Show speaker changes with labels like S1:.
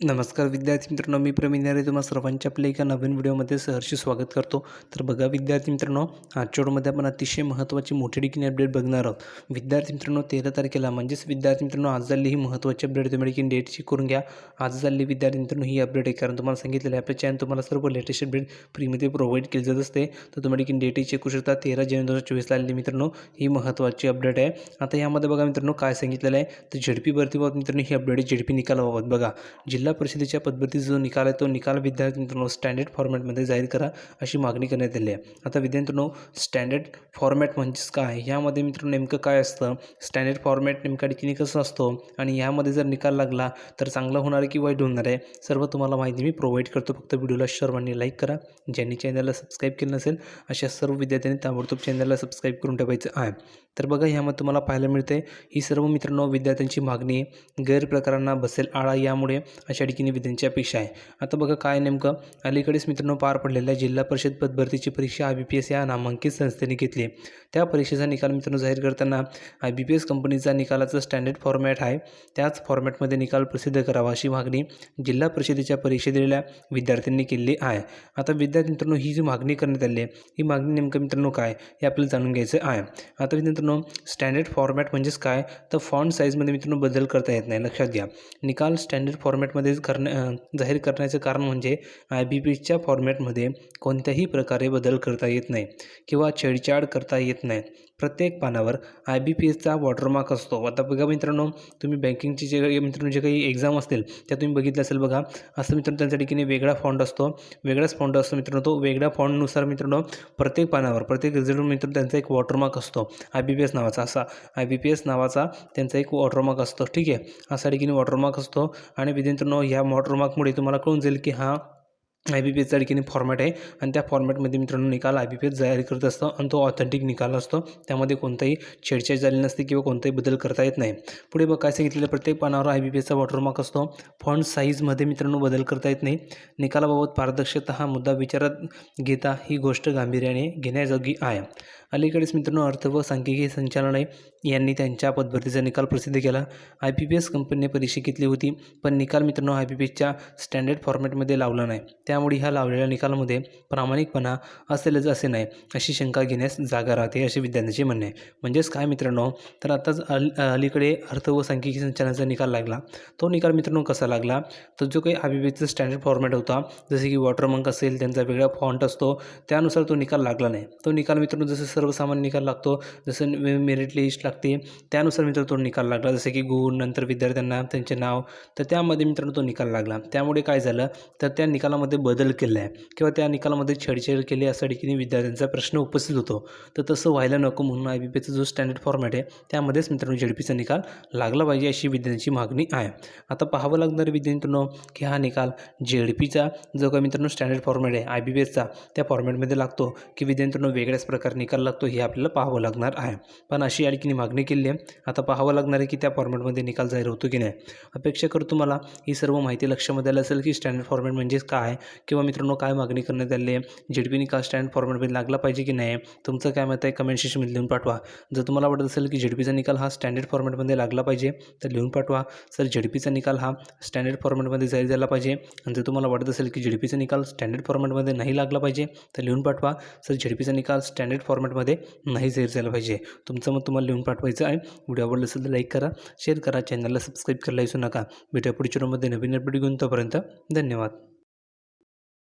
S1: नमस्कार विद्यार्थी मित्रांनो मी प्रवीण रे तुम्हा सर्वांच्या आपल्या एका नवीन व्हिडिओमध्ये सहर्ष स्वागत करतो. तर बघा विद्यार्थी मित्रांनो आजच्या व्हिडिओमध्ये आपण अतिशय महत्त्वाची मोठी डिकीने अपडेट बघणार आहोत. विद्यार्थी मित्रांनो तेरा तारखेला म्हणजेच विद्यार्थी मित्रांनो आज झाली ही महत्त्वाची अपडेट तुम्ही डेट डेटची करून घ्या. आज झाली विद्यार्थी मित्रांनो ही अपडेट आहे. कारण तुम्हाला सांगितलेलं आहे आपल्या चॅनल तुम्हाला सर्व लेटेस्ट अपडेट फ्रीमध्ये प्रोव्हाइड केली जात असते. तर तुम्ही देखील डेटची चेक करू शकता. तेरा जानेवारी दोन हजार चोवीसला आलेली मित्रांनो ही महत्त्वाची अपडेट आहे. आता यामध्ये बघा मित्रांनो काय सांगितलेलं आहे? तर झेडपी भरतीबाबत मित्रांनो ही अपडेट झेडपी निकालाबाबत बघा. जिल्हा परिषदेच्या पद्धतीचा जो निकाल आहे तो निकाल विद्यार्थी मित्रांनो स्टँडर्ड फॉर्मॅटमध्ये जाहीर करा अशी मागणी करण्यात आली आहे. आता विद्यार्थ्यांनो स्टँडर्ड फॉर्मॅट म्हणजेच काय? ह्यामध्ये मित्रांनो नेमकं काय असतं? स्टँडर्ड फॉर्मॅट नेमका ठिकाणी कसं असतो? आणि ह्यामध्ये जर निकाल लागला तर चांगला होणार आहे की वाईट होणार आहे? सर्व तुम्हाला माहिती मी प्रोव्हाइड करतो. फक्त व्हिडिओला सर्वांनी लाईक करा. ज्यांनी चॅनलला सबस्क्राईब केलं नसेल अशा सर्व विद्यार्थ्यांनी ताबडतोब चॅनलला सबस्क्राईब करून ठेवायचं आहे. तर बघा ह्यामध्ये तुम्हाला पाहायला मिळते ही सर्व मित्रांनो विद्यार्थ्यांची मागणी गैरप्रकारांना बसेल आळा यामुळे अशा ठिकाणी विद्यांची अपेक्षा आहे. आता बघा काय नेमकं. अलीकडेच मित्रांनो पार पडलेल्या जिल्हा परिषद पदभरतीची परीक्षा आय बी पी एस या नामांकित संस्थेने घेतली त्या परीक्षेचा निकाल मित्रांनो जाहीर करताना आय बी पी एस कंपनीचा निकालाचं स्टँडर्ड फॉर्मॅट आहे. त्याच फॉर्मॅटमध्ये निकाल प्रसिद्ध करावा अशी मागणी जिल्हा परिषदेच्या परीक्षा दिलेल्या विद्यार्थ्यांनी केली आहे. आता विद्यार्थी मित्रांनो ही जी मागणी करण्यात आली आहे ही मागणी नेमकं मित्रांनो काय हे आपल्याला जाणून घ्यायचं आहे. आता मित्रांनो स्टँडर्ड फॉर्मॅट म्हणजेच काय? तर फॉन्ट साईजमध्ये मित्रांनो बदल करता येत नाही. लक्षात घ्या. निकाल स्टँडर्ड फॉर्मॅटमध्ये करण्या जाहीर करण्याचं कारण म्हणजे आय बी पीच्या फॉर्मॅटमध्ये कोणत्याही प्रकारे बदल करता येत नाही किंवा छेडछाड करता येत नाही. प्रत्येक पानावर आय बी पी एसचा वॉटरमार्क असतो. आता बघा मित्रांनो तुम्ही बँकिंगची जे काही मित्रांनो जे काही एक्झाम असतील त्या तुम्ही बघितलं असेल बघा. असं मित्रांनो त्यांच्या ठिकाणी वेगळा फॉन्ट असतो. वेगळाच फॉन्ट असतो मित्रांनो तो. वेगळ्या फॉन्टनुसार मित्रांनो प्रत्येक पानावर प्रत्येक रिझल्ट मित्रांनो त्यांचा एक वॉटरमार्क असतो. आय बी पी एस नावाचा असा. आय बी पी एस नावाचा त्यांचा एक वॉटरमार्क असतो. ठीक आहे? असा ठिकाणी वॉटरमार्क असतो. आणि विद्यार्थ्यांनो ह्या वॉटरमार्कमुळे तुम्हाला कळून जाईल की हा आय बी पी एसचा ठिकाणी फॉर्मॅट आहे. आणि त्या फॉर्मॅटमध्ये मित्रांनो निकाल आय बी पी एस जाहीर करत असतो आणि तो ऑथेंटिक निकाल असतो. त्यामध्ये कोणताही छेडछाड झाली नसते किंवा कोणताही बदल करता येत नाही. पुढे बघ काय सांगितलेलं प्रत्येक पानावर आय बी पी एसचा वॉटरमार्क असतो. फॉन्ट साईजमध्ये मित्रांनो बदल करता येत नाही. निकालाबाबत पारदर्शकता हा मुद्दा विचारात घेता ही गोष्ट गांभीर्याने घेण्याजोगी आहे. अलीकडेच मित्रांनो अर्थ व सांख्यिकी संचालनालय यांनी त्यांच्या पदभरतीचा निकाल प्रसिद्ध केला. आय पी पी एस कंपनीने परीक्षा घेतली होती पण निकाल मित्रांनो आय पी पी एसच्या स्टँडर्ड फॉर्मॅटमध्ये लावला नाही. त्यामुळे ह्या लावलेल्या निकालामध्ये प्रामाणिकपणा असेलच असे नाही अशी शंका घेण्यास जागा राहते असे विद्यार्थ्यांचे म्हणणे आहे. म्हणजेच काय मित्रांनो? तर आताच अल अलीकडे अर्थ व सांख्यिकी संचालनाचा निकाल लागला. तो निकाल मित्रांनो कसा लागला? तर जो काही आय पी पी एसचा स्टँडर्ड फॉर्मॅट होता जसे की वॉटरमंक असेल त्यांचा वेगळा फॉन्ट असतो त्यानुसार तो निकाल लागला नाही. तो निकाल मित्रांनो जसं सर्वसामान्य निकाल लागतो. जसं मेरिट लिस्ट लागते. त्यानुसार मित्र तो निकाल लागला. जसे की गुण नंतर विद्यार्थ्यांना त्यांचे नाव. तर त्यामध्ये मित्रांनो तो निकाल लागला. त्यामुळे काय झालं? तर त्या निकालामध्ये बदल केला आहे किंवा त्या निकालामध्ये छेडछाड केली असा ठिकाणी विद्यार्थ्यांचा प्रश्न उपस्थित होतो. तर तसं व्हायला नको म्हणून आय बी पीचा जो स्टँडर्ड फॉर्मॅट आहे त्यामध्येच मित्रांनो झेडपीचा निकाल लागला पाहिजे अशी विद्यार्थ्यांची मागणी आहे. आता पाहावं लागणार विद्यार्थ्यांनो की हा निकाल जेडपीचा जो काही मित्रांनो स्टँडर्ड फॉर्मॅट आहे आय बी पी एसचा त्या फॉर्मॅटमध्ये लागतो. की विद्यार्थ्यांनो वेगळ्याच प्रकारे निकाल लागतो हे आपल्याला पाहावं लागणार आहे. पण अशी या मागणी केली आहे. आता पाहावं लागणार आहे की त्या फॉर्मॅटमध्ये निकाल जाहीर होतो की नाही. अपेक्षा करतो मला ही सर्व माहिती लक्षामध्ये आली असेल की स्टँडर्ड फॉर्मॅट म्हणजेच काय? किंवा मित्रांनो काय मागणी करण्यात आली आहे? झेडपी निकाल स्टँडर्ड फॉर्मॅटमध्ये लागला पाहिजे की नाही? तुमचं काय मत आहे? कमेंट सेक्शनमध्ये लिहून पाठवा. जर तुम्हाला वाटत असेल की झेडपीचा निकाल हा स्टँडर्ड फॉर्मॅटमध्ये लागला पाहिजे तर लिहून पाठवा. सर झेडपीचा निकाल हा स्टँडर्ड फॉर्मॅटमध्ये जाहीर झाला पाहिजे. आणि जर तुम्हाला वाटत असेल की झेडपीचा निकाल स्टँडर्ड फॉर्मॅटमध्ये नाही लागला पाहिजे तर लिहून पाठवा. सर झेडपीचा निकाल स्टँडर्ड फॉर्मॅटमध्ये नाही जाहीर झालं पाहिजे. तुमचं मत तुम्हाला लिहून पाठवायचं आहे. व्हिडिओ आवडला असेल तर लाईक करा शेअर करा चॅनलला सबस्क्राईब करायला विसरू नका. भेटूया पुढच्या रूममध्ये नवीन अपडेट घेऊन तोपर्यंत धन्यवाद.